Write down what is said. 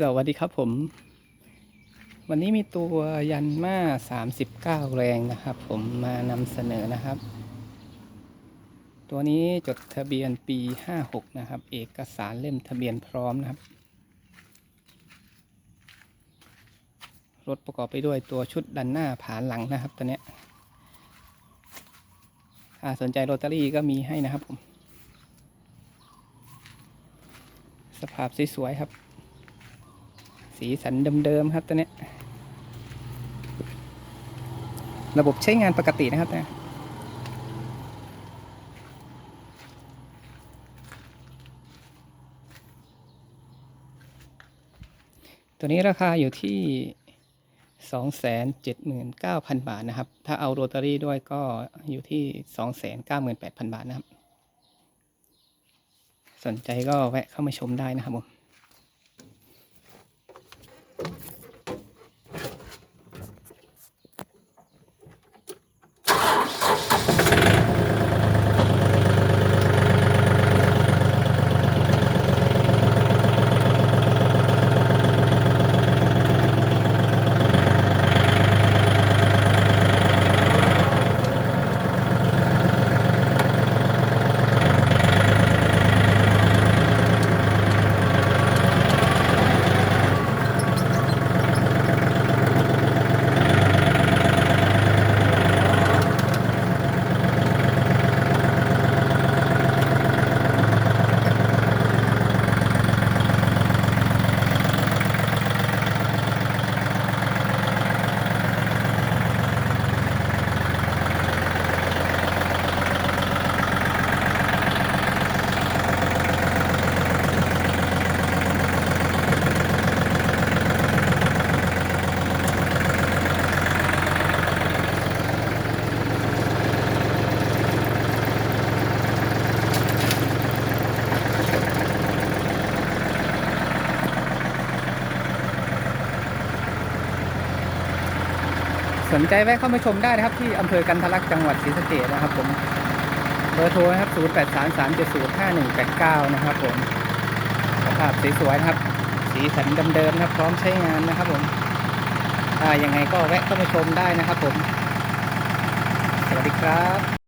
สวัสดีครับผม วันนี้มีตัวยันมา39แรงนะครับผมมานำเสนอนะครับ ตัวนี้จดทะเบียนปี56นะครับ เอกสารเล่มทะเบียนพร้อมนะครับ รถประกอบไปด้วยตัวชุดดันหน้าผานหลังนะครับตัวเนี้ยถ้าสนใจโรตารี่ก็มีให้นะครับผม สภาพสวยๆครับ สีสันเดิมๆครับตัวนี้ ระบบใช้งานปกตินะครับนี่ตัวนี้ราคาอยู่ที่ 279,000 บาทนะครับ ถ้าเอาโรตารี่ด้วยก็อยู่ที่ 298,000 บาทนะครับ สนใจก็แวะเข้ามาชมได้นะครับผม สนใจแวะเข้ามาชมได้นะครับ ที่อำเภอกันทะลักจังหวัดศรีสะเกษนะครับผมเบอร์โทรนะครับ 0833705189 นะครับผมสภาพสวยๆนะครับ สีสันเดิมๆนะครับ พร้อมใช้งานนะครับผมอ่ายังไงก็แวะเข้ามาชมได้นะครับผม สวัสดีครับ